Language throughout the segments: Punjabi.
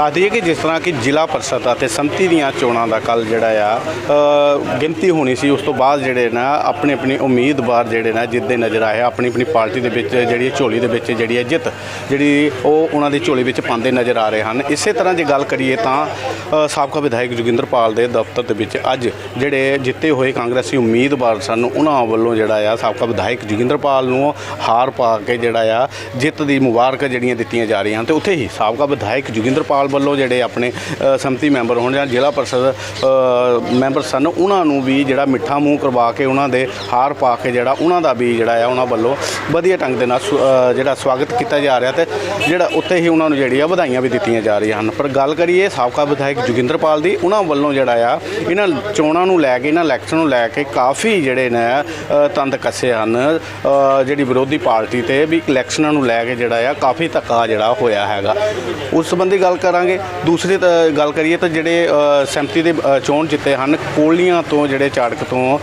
ਦੱਸ ਦਈਏ ਕਿ ਜਿਸ ਤਰ੍ਹਾਂ ਕਿ ਜ਼ਿਲ੍ਹਾ ਪਰਿਸ਼ਦ ਅਤੇ ਸੰਮਤੀ ਦੀਆਂ ਚੋਣਾਂ ਦਾ ਕੱਲ ਜਿਹੜਾ ਆ ਗਿਣਤੀ ਹੋਣੀ ਸੀ, ਉਸ ਤੋਂ ਬਾਅਦ ਜਿਹੜੇ ਨਾ ਆਪਣੇ ਆਪਣੀ ਉਮੀਦਵਾਰ ਜਿਹੜੇ ਨਾ, ਜਿੱਦੇ ਨਜ਼ਰ ਆਏ ਆਪਣੀ ਆਪਣੀ ਪਾਰਟੀ ਦੇ ਵਿੱਚ ਜਿਹੜੀ ਝੋਲੀ ਦੇ ਵਿੱਚ ਜਿਹੜੀ ਹੈ ਜਿੱਤ, ਜਿਹੜੀ ਉਹ ਉਹਨਾਂ ਦੀ ਝੋਲੀ ਵਿੱਚ ਪਾਉਂਦੇ ਨਜ਼ਰ ਆ ਰਹੇ ਹਨ। ਇਸੇ ਤਰ੍ਹਾਂ ਜੇ ਗੱਲ ਕਰੀਏ ਤਾਂ ਸਾਬਕਾ ਵਿਧਾਇਕ ਜੋਗਿੰਦਰਪਾਲ ਦੇ ਦਫ਼ਤਰ ਦੇ ਵਿੱਚ ਅੱਜ ਜਿਹੜੇ ਜਿੱਤੇ ਹੋਏ ਕਾਂਗਰਸੀ ਉਮੀਦਵਾਰ ਸਨ, ਉਹਨਾਂ ਵੱਲੋਂ ਜਿਹੜਾ ਆ, ਸਾਬਕਾ ਵਿਧਾਇਕ ਜੋਗਿੰਦਰਪਾਲ ਨੂੰ ਹਾਰ ਪਾ ਕੇ ਜਿਹੜਾ ਆ, ਜਿੱਤ ਦੀ ਮੁਬਾਰਕ ਜਿਹੜੀਆਂ ਦਿੱਤੀਆਂ ਜਾ ਰਹੀਆਂ ਹਨ, ਤੇ ਉੱਥੇ ਹੀ ਸਾਬਕਾ ਵਿਧਾਇਕ ਜੋਗਿੰਦਰਪਾਲ ਵੱਲੋਂ ਜਿਹੜੇ ਆਪਣੇ ਅ, ਸੰਮਤੀ ਮੈਂਬਰ ਹੋਣ ਜਾਂ ਜ਼ਿਲ੍ਹਾ ਪਰਿਸ਼ਦ ਮੈਂਬਰ ਸਨ ਉਹਨਾਂ ਨੂੰ ਵੀ ਜਿਹੜਾ ਮਿੱਠਾ ਮੂੰਹ ਕਰਵਾ ਕੇ ਉਹਨਾਂ ਦੇ ਹਾਰ ਪਾ ਕੇ ਜਿਹੜਾ ਉਹਨਾਂ ਦਾ ਵੀ ਜਿਹੜਾ ਆ ਉਹਨਾਂ ਵੱਲੋਂ ਵਧੀਆ ਢੰਗ ਦੇ ਨਾਲ ਸੁ- ਜਿਹੜਾ ਸਵਾਗਤ ਕੀਤਾ ਜਾ ਰਿਹਾ ਤੇ ਜਿਹੜਾ ਉੱਥੇ ਹੀ ਉਹਨਾਂ ਨੂੰ ਜਿਹੜੀ ਆ ਵਧਾਈਆਂ ਵੀ ਦਿੱਤੀਆਂ ਜਾ ਰਹੀਆਂ ਹਨ। ਪਰ ਗੱਲ ਕਰੀਏ ਸਾਬਕਾ ਵਿਧਾਇਕ ਜੋਗਿੰਦਰਪਾਲ ਦੀ ਉਹਨਾਂ ਵੱਲੋਂ ਜਿਹੜਾ ਆ ਇਹਨਾਂ ਚੋਣਾਂ ਨੂੰ ਲੈ ਕੇ ਇਹਨਾਂ ਇਲੈਕਸ਼ਨ ਨੂੰ ਲੈ ਕੇ ਕਾਫੀ ਜਿਹੜੇ ਨੇ ਤੰਦ ਕੱਸੇ ਹਨ। ਜਿਹੜੀ ਵਿਰੋਧੀ ਪਾਰਟੀ ਤੇ ਵੀ ਇਲੈਕਸ਼ਨਾਂ ਨੂੰ ਲੈ ਕੇ ਜਿਹੜਾ ਆ ਕਾਫੀ ਧੱਕਾ ਜਿਹੜਾ ਹੋਇਆ ਹੈਗਾ। ਉਸ ਸੰਬੰਧੀ ਗੱਲ ਕਰਾਂ ਕਰਾਂਗੇ। ਦੂਸਰੀ ਗੱਲ ਕਰੀਏ ਤਾਂ ਜਿਹੜੇ ਅ, ਸੈਂਪਤੀ ਦੇ ਚੋਣ ਜਿੱਤੇ ਹਨ ਕੋਲੀਆਂ ਤੋਂ ਜਿਹੜੇ ਚਾੜਕ ਤੋਂ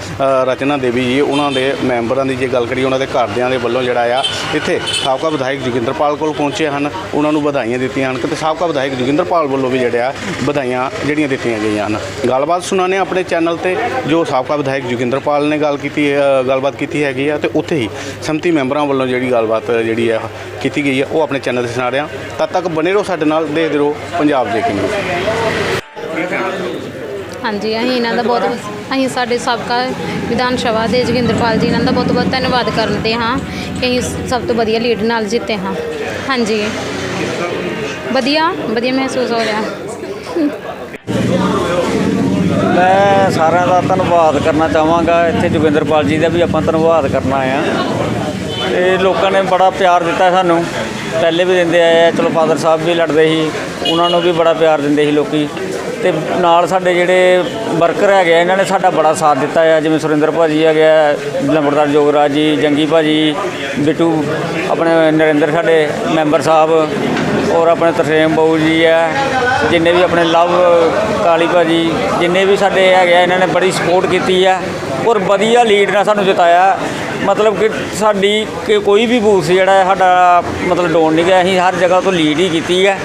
ਰਚਨਾ ਦੇਵੀ ਜੀ ਉਹਨਾਂ ਦੇ ਮੈਂਬਰਾਂ ਦੀ ਜੇ ਗੱਲ ਕਰੀਏ ਉਹਨਾਂ ਦੇ ਘਰਦਿਆਂ ਦੇ ਵੱਲੋਂ ਜਿਹੜਾ ਆ ਇੱਥੇ ਸਾਬਕਾ ਵਿਧਾਇਕ ਜੋਗਿੰਦਰਪਾਲ ਕੋਲ ਪਹੁੰਚੇ ਹਨ। ਉਹਨਾਂ ਨੂੰ ਵਧਾਈਆਂ ਦਿੱਤੀਆਂ ਹਨ ਤੇ ਸਾਬਕਾ ਵਿਧਾਇਕ ਜੋਗਿੰਦਰਪਾਲ ਵੱਲੋਂ ਵੀ ਜਿਹੜੇ ਆ ਵਧਾਈਆਂ ਜਿਹੜੀਆਂ ਦਿੱਤੀਆਂ ਗਈਆਂ ਹਨ। ਗੱਲਬਾਤ ਸੁਣਾਣੇ ਆਪਣੇ ਚੈਨਲ ਤੇ ਜੋ ਸਾਬਕਾ ਵਿਧਾਇਕ ਜੋਗਿੰਦਰਪਾਲ ਨੇ ਗੱਲ ਕੀਤੀ ਗੱਲਬਾਤ ਕੀਤੀ ਹੈਗੀ ਆ ਤੇ ਉੱਥੇ ਹੀ ਸੰਮਤੀ ਮੈਂਬਰਾਂ ਵੱਲੋਂ ਜਿਹੜੀ ਗੱਲਬਾਤ ਜਿਹੜੀ ਆ ਕੀਤੀ ਗਈ ਆ ਉਹ ਆਪਣੇ ਚੈਨਲ ਤੇ ਸੁਣਾ ਰਿਹਾ ਤਦ ਤੱਕ ਬਨੇ ਰਹੋ ਸਾਡੇ ਨਾਲ ਦੇਖਦੇ ਰਹੋ। ਪੰਜਾਬ ਦੇ ਕਿੰਗ ਹਾਂਜੀ ਅਸੀਂ ਇਹਨਾਂ ਦਾ ਬਹੁਤ ਅਸੀਂ ਸਾਡੇ ਸਾਬਕਾ ਵਿਧਾਨ ਸਭਾ ਦੇ ਜੋਗਿੰਦਰਪਾਲ ਜੀ ਇਹਨਾਂ ਦਾ ਬਹੁਤ ਬਹੁਤ ਧੰਨਵਾਦ ਕਰਦੇ ਹਾਂ ਕਿ ਅਸੀਂ ਸਭ ਤੋਂ ਵਧੀਆ ਲੀਡ ਨਾਲ ਜਿੱਤੇ ਹਾਂ। ਹਾਂਜੀ। ਵਧੀਆ ਵਧੀਆ ਮਹਿਸੂਸ ਹੋ ਰਿਹਾ। ਮੈਂ ਸਾਰਿਆਂ ਦਾ ਧੰਨਵਾਦ ਕਰਨਾ ਚਾਹਾਂਗਾ। ਇੱਥੇ ਜੋਗਿੰਦਰਪਾਲ ਜੀ ਦਾ ਵੀ ਆਪਾਂ ਧੰਨਵਾਦ ਕਰਨਾ ਆ। ਤੇ ਲੋਕਾਂ ਨੇ ਬੜਾ ਪਿਆਰ ਦਿੱਤਾ ਸਾਨੂੰ। ਪਹਿਲੇ ਵੀ ਦਿੰਦੇ ਆਏ ਆ, ਚਲੋ ਫਾਦਰ ਸਾਹਿਬ ਵੀ ਲੜਦੇ ਸੀ, ਉਹਨਾਂ ਨੂੰ ਵੀ ਬੜਾ ਪਿਆਰ ਦਿੰਦੇ ਸੀ ਲੋਕੀ। ਤੇ ਨਾਲ ਸਾਡੇ ਜਿਹੜੇ ਵਰਕਰ ਹੈਗੇ ਆ, ਇਹਨਾਂ ਨੇ ਸਾਡਾ ਬੜਾ ਸਾਥ ਦਿੱਤਾ ਆ, ਜਿਵੇਂ ਸੁਰਿੰਦਰ ਭਾਜੀ ਹੈਗੇ ਆ, ਲੰਬੜਦਾਰ ਜੋਗਰਾਜ ਜੀ, ਜੰਗੀ ਭਾਜੀ, ਬਿੱਟੂ, ਆਪਣੇ ਨਰਿੰਦਰ ਸਾਡੇ ਮੈਂਬਰ ਸਾਹਿਬ, ਔਰ ਆਪਣੇ ਤਰਸੇਮ ਬਾਊ ਜੀ ਆ, ਜਿੰਨੇ ਵੀ ਆਪਣੇ ਲਵ ਕਾਲੀ ਭਾਜੀ, ਜਿੰਨੇ ਵੀ ਸਾਡੇ ਹੈਗੇ ਆ, ਇਹਨਾਂ ਨੇ ਬੜੀ ਸਪੋਰਟ ਕੀਤੀ ਆ, ਔਰ ਵਧੀਆ ਲੀਡ ਨਾਲ ਸਾਨੂੰ ਜਿਤਾਇਆ। ਮਤਲਬ ਕਿ ਸਾਡੀ ਕਿ ਕੋਈ ਵੀ ਬੂਥ ਜਿਹੜਾ, ਸਾਡਾ ਮਤਲਬ ਡੋਨ ਨਹੀਂ ਗਿਆ। ਅਸੀਂ ਹਰ ਜਗ੍ਹਾ ਤੋਂ ਲੀਡ ਹੀ ਕੀਤੀ ਹੈ।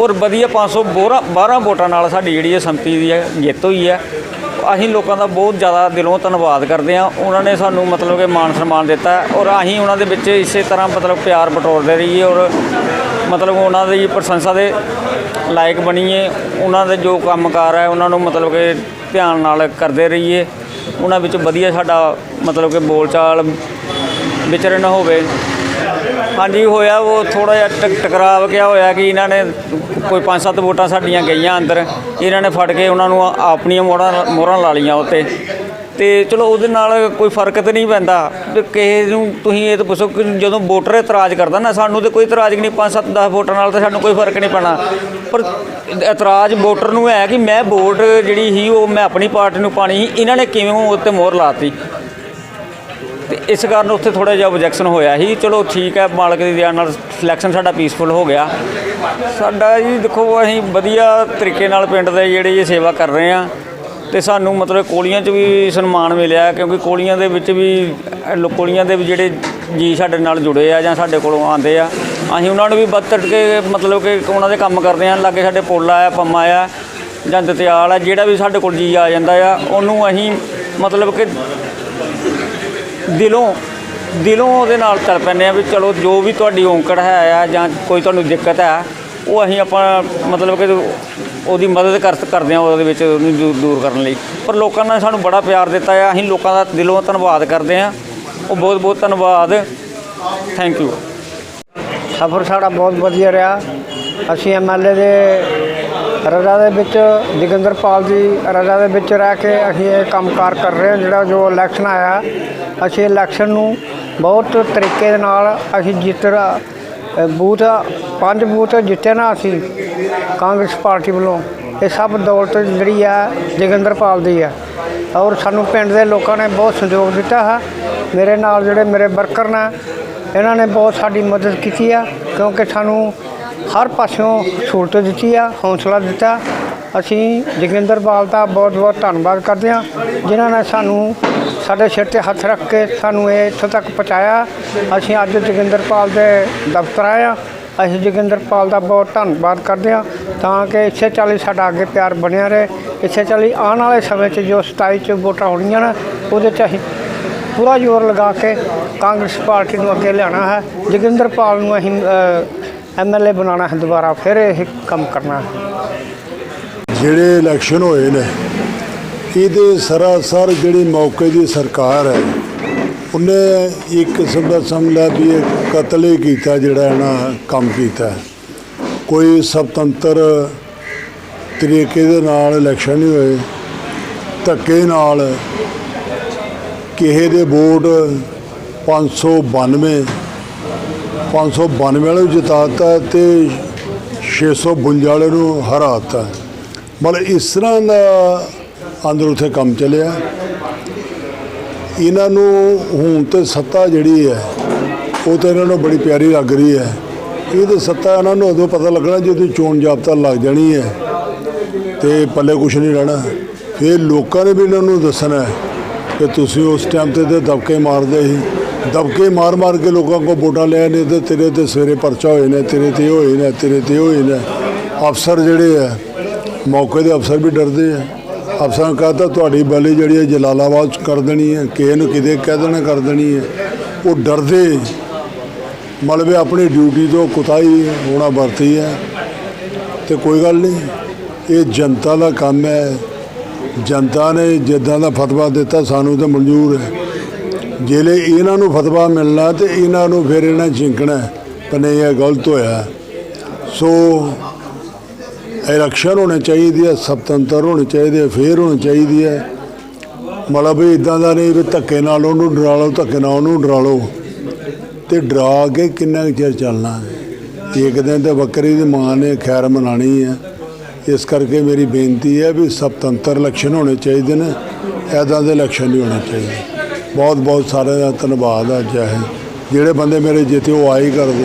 ਔਰ ਵਧੀਆ 500 ਬੋਰਾ 12 ਵੋਟਾਂ ਨਾਲ ਸਾਡੀ ਜਿਹੜੀ ਹੈ ਸੰਮਤੀ ਦੀ ਹੈ ਜਿੱਤ ਹੋਈ ਹੈ। ਅਸੀਂ ਲੋਕਾਂ ਦਾ ਬਹੁਤ ਜ਼ਿਆਦਾ ਦਿਲੋਂ ਧੰਨਵਾਦ ਕਰਦੇ ਹਾਂ। ਉਹਨਾਂ ਨੇ ਸਾਨੂੰ ਮਤਲਬ ਕਿ ਮਾਣ ਸਨਮਾਨ ਦਿੱਤਾ ਔਰ ਅਸੀਂ ਉਹਨਾਂ ਦੇ ਵਿੱਚ ਇਸੇ ਤਰ੍ਹਾਂ ਮਤਲਬ ਪਿਆਰ ਬਟੋਰਦੇ ਰਹੀਏ ਔਰ ਮਤਲਬ ਉਹਨਾਂ ਦੀ ਪ੍ਰਸ਼ੰਸਾ ਦੇ ਲਾਇਕ ਬਣੀਏ। ਉਹਨਾਂ ਦੇ ਜੋ ਕੰਮਕਾਰ ਹੈ, ਉਹਨਾਂ ਨੂੰ ਮਤਲਬ ਕਿ ਧਿਆਨ ਨਾਲ ਕਰਦੇ ਰਹੀਏ। ਉਹਨਾਂ ਵਿੱਚ ਵਧੀਆ ਸਾਡਾ ਮਤਲਬ ਕਿ ਬੋਲਚਾਲ ਵਿਚਰਨ ਹੋਵੇ। ਹਾਂਜੀ, ਹੋਇਆ ਉਹ ਥੋੜਾ ਜਿਹਾ ਟਕ- ਟਕਰਾਵ ਕਿਆ ਹੋਇਆ ਕਿ ਇਹਨਾਂ ਨੇ ਕੋਈ ਪੰਜ ਸੱਤ ਵੋਟਾਂ ਸਾਡੀਆਂ ਗਈਆਂ ਅੰਦਰ। ਇਹਨਾਂ ਨੇ ਫੜ ਕੇ ਉਹਨਾਂ ਨੂੰ ਆਪਣੀਆਂ ਮੋਹਰਾਂ ਮੋਹਰਾਂ ਲਾ ਲਈਆਂ ਉੱਤੇ। ਤੇ ਚਲੋ ਉਹਦੇ ਨਾਲ ਕੋਈ ਫ਼ਰਕ ਤੇ ਨਹੀਂ ਪੈਂਦਾ। ਤੇ ਕਿਸੇ ਨੂੰ ਤੁਸੀਂ ਇਹ ਤਾਂ ਪੁੱਛੋ ਕਿ ਜਦੋਂ ਵੋਟਰ ਇਤਰਾਜ਼ ਕਰਦਾ ਨਾ, ਸਾਨੂੰ ਤੇ ਕੋਈ ਇਤਰਾਜ਼ ਨਹੀਂ ਪੰਜ ਸੱਤ 10 ਵੋਟਾਂ ਨਾਲ ਤਾਂ ਸਾਨੂੰ ਕੋਈ ਫ਼ਰਕ ਨਹੀਂ ਪੈਣਾ। ਪਰ ਇਤਰਾਜ਼ ਵੋਟਰ ਨੂੰ ਹੈ ਕਿ ਮੈਂ ਵੋਟ ਜਿਹੜੀ ਸੀ, ਉਹ ਮੈਂ ਆਪਣੀ ਪਾਰਟੀ ਨੂੰ ਪਾਣੀ ਸੀ, ਇਹਨਾਂ ਨੇ ਕਿਵੇਂ ਉੱਤੇ ਮੋਹਰ ਲਾਤੀ ਤੇ ਇਸ ਕਾਰਨ ਉੱਥੇ ਥੋੜਾ ਜਿਹਾ ਆਬਜੈਕਸ਼ਨ ਹੋਇਆ ਸੀ। ਚਲੋ ਠੀਕ ਹੈ, ਮਾਲਕ ਦੀ ਦਇਆ ਨਾਲ ਸਿਲੈਕਸ਼ਨ ਸਾਡਾ ਪੀਸਫੁਲ ਹੋ ਗਿਆ। ਸਾਡਾ ਜੀ ਦੇਖੋ, ਅਸੀਂ ਵਧੀਆ ਤਰੀਕੇ ਨਾਲ ਪਿੰਡ ਦੇ ਜਿਹੜੇ ਇਹ ਸੇਵਾ ਕਰ ਰਹੇ ਆ ਤੇ ਸਾਨੂੰ ਮਤਲਬ ਕੋਲੀਆਂ 'ਚ ਵੀ ਸਨਮਾਨ ਮਿਲਿਆ ਕਿਉਂਕਿ ਕੋਲੀਆਂ ਦੇ ਵਿੱਚ ਵੀ, ਲੋ- ਕੋਲੀਆਂ ਦੇ ਵੀ ਜਿਹੜੇ ਜੀ ਸਾਡੇ ਨਾਲ ਜੁੜੇ ਆ ਜਾਂ ਸਾਡੇ ਕੋਲੋਂ ਆਉਂਦੇ ਆ, ਅਸੀਂ ਉਹਨਾਂ ਨੂੰ ਵੀ ਵੱਧ ਚੜ੍ਹ ਕੇ ਮਤਲਬ ਕਿ ਉਹਨਾਂ ਦੇ ਕੰਮ ਕਰਦੇ ਆ, ਲਾਗੇ ਸਾਡੇ ਪੋਲਾ ਆ ਪੰਮਾ ਆ ਜਾਂ ਦਤਿਆਲ ਆ, ਜਿਹੜਾ ਵੀ ਸਾਡੇ ਕੋਲ ਜੀ ਆ ਜਾਂਦਾ ਆ, ਉਹਨੂੰ ਅਸੀਂ ਮਤਲਬ ਕਿ ਦਿਲੋਂ ਦਿਲੋਂ ਉਹਦੇ ਨਾਲ ਚੱਲ ਪੈਂਦੇ ਆ ਵੀ ਚਲੋ ਜੋ ਵੀ ਤੁਹਾਡੀ ਔਂਕੜ ਹੈ ਆ ਜਾਂ ਕੋਈ ਤੁਹਾਨੂੰ ਦਿੱਕਤ ਹੈ ਉਹ ਅਸੀਂ ਆਪਾਂ ਮਤਲਬ ਕਿ ਉਹਦੀ ਮਦਦ ਕਰ ਕਰਦੇ ਆ ਉਹਦੇ ਵਿੱਚ ਉਹਨੂੰ ਦੂ- ਦੂਰ ਕਰਨ ਲਈ। ਪਰ ਲੋਕਾਂ ਨੇ ਸਾਨੂੰ ਬੜਾ ਪਿਆਰ ਦਿੱਤਾ ਆ। ਅਸੀਂ ਲੋਕਾਂ ਦਾ ਦਿਲੋਂ ਧੰਨਵਾਦ ਕਰਦੇ ਆ ਉਹ ਬਹੁਤ ਬਹੁਤ ਧੰਨਵਾਦ। ਥੈਂਕ ਯੂ ਸਫ਼ਰ ਸਾਡਾ ਬਹੁਤ ਵਧੀਆ ਰਿਹਾ। ਅਸੀਂ ਐਮਐਲਏ ਦੇ ਰਜ਼ਾ ਦੇ ਵਿੱਚ ਜੋਗਿੰਦਰਪਾਲ ਦੀ ਰਜ਼ਾ ਦੇ ਵਿੱਚ ਰਹਿ ਕੇ ਅਸੀਂ ਇਹ ਕੰਮਕਾਰ ਕਰ ਰਹੇ ਹਾਂ, ਜਿਹੜਾ ਜੋ ਇਲੈਕਸ਼ਨ ਆਇਆ। ਅਸੀਂ ਇਲੈਕਸ਼ਨ ਨੂੰ ਬਹੁਤ ਤਰੀਕੇ ਦੇ ਨਾਲ ਅਸੀਂ ਜਿੱਤ ਬੂਥ ਪੰਜ ਬੂਥ ਜਿੱਤੇ ਨਾ ਅਸੀਂ, ਕਾਂਗਰਸ ਪਾਰਟੀ ਵੱਲੋਂ। ਇਹ ਸਭ ਦੌਲਤ ਜਿਹੜੀ ਆ, ਜੋਗਿੰਦਰਪਾਲ ਦੀ ਆ। ਔਰ ਸਾਨੂੰ ਪਿੰਡ ਦੇ ਲੋਕਾਂ ਨੇ ਬਹੁਤ ਸਹਿਯੋਗ ਦਿੱਤਾ ਹੈ। ਮੇਰੇ ਨਾਲ ਜਿਹੜੇ ਮੇਰੇ ਵਰਕਰ ਨੇ, ਇਹਨਾਂ ਨੇ ਬਹੁਤ ਸਾਡੀ ਮਦਦ ਕੀਤੀ ਆ, ਕਿਉਂਕਿ ਸਾਨੂੰ ਹਰ ਪਾਸਿਓਂ ਸਹੂਲਤ ਦਿੱਤੀ ਆ, ਹੌਸਲਾ ਦਿੱਤਾ। ਅਸੀਂ ਜੋਗਿੰਦਰਪਾਲ ਦਾ ਬਹੁਤ ਬਹੁਤ ਧੰਨਵਾਦ ਕਰਦੇ ਹਾਂ, ਜਿਨ੍ਹਾਂ ਨੇ ਸਾਨੂੰ ਸਾਡੇ ਸਿਰ ਤੇ ਹੱਥ ਰੱਖ ਕੇ ਸਾਨੂੰ ਇਹ ਇੱਥੋਂ ਤੱਕ ਪਹੁੰਚਾਇਆ। ਅਸੀਂ ਅੱਜ ਜੋਗਿੰਦਰਪਾਲ ਦੇ ਦਫ਼ਤਰ ਆਏ ਹਾਂ। ਅਸੀਂ ਜੋਗਿੰਦਰਪਾਲ ਦਾ ਬਹੁਤ ਧੰਨਵਾਦ ਕਰਦੇ ਹਾਂ, ਤਾਂ ਕਿ ਇਸੇ ਚਾਲੀ ਸਾਡਾ ਅੱਗੇ ਪਿਆਰ ਬਣਿਆ ਰਹੇ। ਇਸੇ ਚਾਲੀ ਆਉਣ ਵਾਲੇ ਸਮੇਂ 'ਚ ਜੋ 27 ਚ ਵੋਟਾਂ ਹੋਣੀਆਂ ਨੇ, ਉਹਦੇ 'ਚ ਅਸੀਂ ਪੂਰਾ ਜ਼ੋਰ ਲਗਾ ਕੇ ਕਾਂਗਰਸ ਪਾਰਟੀ ਨੂੰ ਅੱਗੇ ਲਿਆਉਣਾ ਹੈ। ਜੋਗਿੰਦਰਪਾਲ ਨੂੰ ਅਸੀਂ ਐਮਐਲਏ ਬਣਾਉਣਾ ਹੈ, ਦੁਬਾਰਾ ਫਿਰ ਇਹ ਕੰਮ ਕਰਨਾ ਹੈ। ਜਿਹੜੇ ਇਲੈਕਸ਼ਨ ਹੋਏ ਨੇ, ਇਹਦੇ ਸਰਾਸਰ ਜਿਹੜੀ ਮੌਕੇ ਦੀ ਸਰਕਾਰ ਹੈ, ਉਹਨੇ ਇੱਕ ਕਿਸਮ ਦਾ ਸਮਝ ਲਿਆ ਵੀ ਇਹ ਕਤਲ ਹੀ ਕੀਤਾ ਜਿਹੜਾ ਹੈ ਨਾ ਕੰਮ ਕੀਤਾ ਕੋਈ ਸੁਤੰਤਰ ਤਰੀਕੇ ਦੇ ਨਾਲ ਇਲੈਕਸ਼ਨ ਨਹੀਂ ਹੋਏ, ਧੱਕੇ ਨਾਲ ਕਿਸੇ ਦੇ ਵੋਟ 592 592 ਵਾਲੇ ਨੂੰ ਜਿਤਾਤਾ ਤੇ 652 ਵਾਲੇ ਨੂੰ ਹਰਾਤਾ। ਮਤਲਬ ਇਸ ਤਰ੍ਹਾਂ ਦਾ ਅੰਦਰ ਉੱਥੇ ਕੰਮ ਚੱਲਿਆ। ਇਹਨਾਂ ਨੂੰ ਹੁਣ ਤੇ ਸੱਤਾ ਜਿਹੜੀ ਹੈ, ਉਹ ਤਾਂ ਇਹਨਾਂ ਨੂੰ ਬੜੀ ਪਿਆਰੀ ਲੱਗ ਰਹੀ ਹੈ। ਇਹ ਤੇ ਸੱਤਾ ਇਹਨਾਂ ਨੂੰ ਉਦੋਂ ਪਤਾ ਲੱਗਣਾ ਜਦੋਂ ਚੋਣ ਜਾਬਤਾ ਲੱਗ ਜਾਣੀ ਹੈ ਤੇ ਪੱਲੇ ਕੁਛ ਨਹੀਂ ਰਹਿਣਾ। ਫਿਰ ਲੋਕਾਂ ਨੇ ਵੀ ਇਹਨਾਂ ਨੂੰ ਦੱਸਣਾ ਹੈ ਕਿ ਤੁਸੀਂ ਉਸ ਟਾਈਮ ਤੇ ਤੇ ਦਬਕੇ ਮਾਰਦੇ ਸੀ। ਦਬਕੇ ਮਾਰ ਮਾਰ ਕੇ ਲੋਕਾਂ ਕੋਲ ਵੋਟਾਂ ਲੈ ਨੇ ਤੇ ਤੇਰੇ ਤੇ ਸਵੇਰੇ ਪਰਚਾ ਹੋਏ ਨੇ, ਤੇਰੇ ਤੇ ਇਹ ਹੋਏ ਨੇ, ਤੇਰੇ ਤੇ ਇਹ ਹੋਏ ਨੇ। ਅਫਸਰ ਜਿਹੜੇ ਆ ਮੌਕੇ ਦੇ ਅਫਸਰ ਵੀ ਡਰਦੇ ਆ। ਅਫਸਰਾਂ ਕਹਤਾ ਤੁਹਾਡੀ ਬਲੀ ਜਿਹੜੀ ਹੈ ਜਲਾਲਾਬਾਦ 'ਚ ਕਰ ਦੇਣੀ ਹੈ ਕਿਸੇ ਨੂੰ ਕਿਤੇ ਕਹਿ ਦੇਣਾ ਕਰ ਦੇਣੀ ਹੈ ਉਹ ਡਰਦੇ। ਮਲਬੇ ਆਪਣੀ ਡਿਊਟੀ ਤੋਂ ਕੁਤਾਈ ਹੋਣਾ ਵਰਤੀ ਹੈ ਤੇ ਕੋਈ ਗੱਲ ਨਹੀਂ, ਇਹ ਜਨਤਾ ਦਾ ਕੰਮ ਹੈ। ਜਨਤਾ ਨੇ ਜਿੱਦਾਂ ਦਾ ਫਤਵਾ ਦਿੱਤਾ, ਸਾਨੂੰ ਤਾਂ ਮਨਜ਼ੂਰ ਹੈ। ਜਿਹੜੇ ਇਹਨਾਂ ਨੂੰ ਫਤਵਾ ਮਿਲਣਾ ਤੇ ਇਹਨਾਂ ਨੂੰ ਫਿਰ ਇਹਨਾਂ ਝਿੰਕਣਾ ਪਰ ਨਹੀਂ ਇਹ ਗਲਤ ਹੋਇਆ। ਸੋ ਇਲੈਕਸ਼ਨ ਹੋਣੇ ਚਾਹੀਦੀ ਹੈ ਸੁਤੰਤਰ ਹੋਣੇ ਚਾਹੀਦੇ ਫੇਰ ਹੋਣੀ ਚਾਹੀਦੀ ਹੈ। ਮਤਲਬ ਵੀ ਇਦਾਂ ਦਾ ਨਹੀਂ ਵੀ ਧੱਕੇ ਨਾਲ ਉਹਨੂੰ ਡਰਾ ਲਓ, ਧੱਕੇ ਨਾਲ ਉਹਨੂੰ ਡਰਾ ਲਓ। ਤੇ ਡਰਾ ਕੇ ਕਿੰਨਾ ਕੁ ਚਿਰ ਚੱਲਣਾ ਇੱਕ ਦਿਨ ਤੇ ਬੱਕਰੀ ਦੀ ਮਾਂ ਨੇ ਖੈਰ ਮਨਾਣੀ ਹੈ। ਇਸ ਕਰਕੇ ਮੇਰੀ ਬੇਨਤੀ ਹੈ ਵੀ ਸੁਤੰਤਰ ਇਲੈਕਸ਼ਨ ਹੋਣੇ ਚਾਹੀਦੇ ਨੇ। ਐਦਾਂ ਦੇ ਇਲੈਕਸ਼ਨ ਨਹੀਂ ਹੋਣੇ ਚਾਹੀਦੇ। ਬਹੁਤ ਬਹੁਤ ਸਾਰਿਆਂ ਦਾ ਧੰਨਵਾਦ ਆ, ਜੈ ਹਿੰਦ। ਜਿਹੜੇ ਬੰਦੇ ਮੇਰੇ ਜਿੱਤੇ ਉਹ ਆਈ ਕਰਦੇ